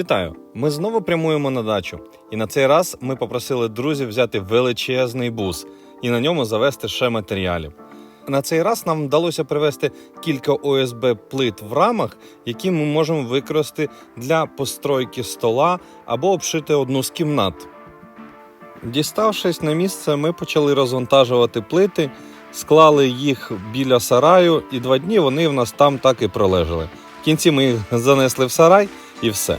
Вітаю! Ми знову прямуємо на дачу. І на цей раз ми попросили друзів взяти величезний бус і на ньому завести ще матеріалів. На цей раз нам вдалося привезти кілька ОСБ плит в рамах, які ми можемо використати для постройки стола або обшити одну з кімнат. Діставшись на місце, ми почали розвантажувати плити, склали їх біля сараю, і два дні вони в нас там так і пролежали. В кінці ми їх занесли в сарай і все.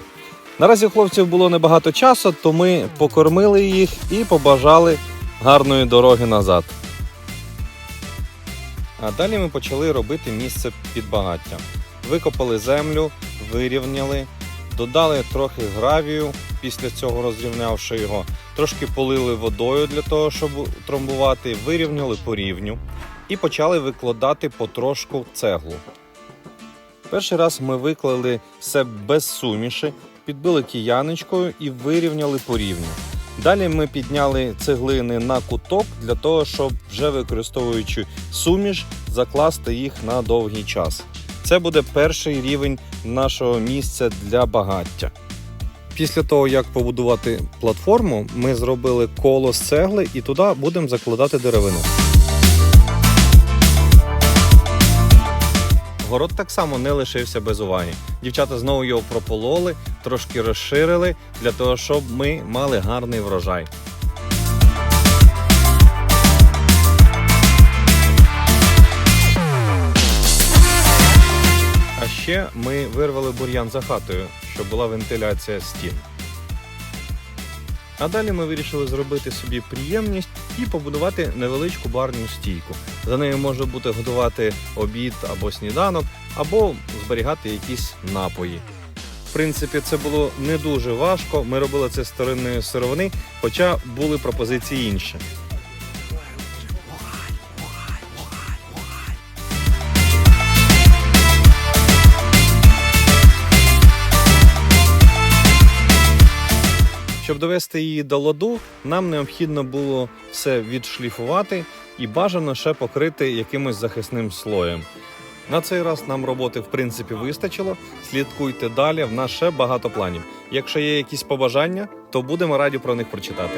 Наразі хлопців було небагато часу, то ми покормили їх і побажали гарної дороги назад. А далі ми почали робити місце під багаття. Викопали землю, вирівняли, додали трохи гравію, після цього розрівнявши його, трошки полили водою для того, щоб тромбувати, вирівняли по рівню і почали викладати потрошку цеглу. Перший раз ми виклали все без суміші, підбили кияночкою і вирівняли по рівню. Далі ми підняли цеглини на куток для того, щоб вже використовуючи суміш, закласти їх на довгий час. Це буде перший рівень нашого місця для багаття. Після того, як побудувати платформу, ми зробили коло з цегли і туди будемо закладати деревину. Город так само не лишився без уваги. Дівчата знову його пропололи, трошки розширили для того, щоб ми мали гарний врожай. А ще ми вирвали бур'ян за хатою, щоб була вентиляція стін. А далі ми вирішили зробити собі приємність і побудувати невеличку барну стійку. За нею можна буде готувати обід або сніданок, або зберігати якісь напої. Принципі, це було не дуже важко. Ми робили це з старинної сировини, хоча були пропозиції інші. Щоб довести її до ладу, нам необхідно було все відшліфувати і бажано ще покрити якимось захисним слоєм. На цей раз нам роботи в принципі вистачило. Слідкуйте далі. В нас ще багато планів. Якщо є якісь побажання, то будемо раді про них прочитати.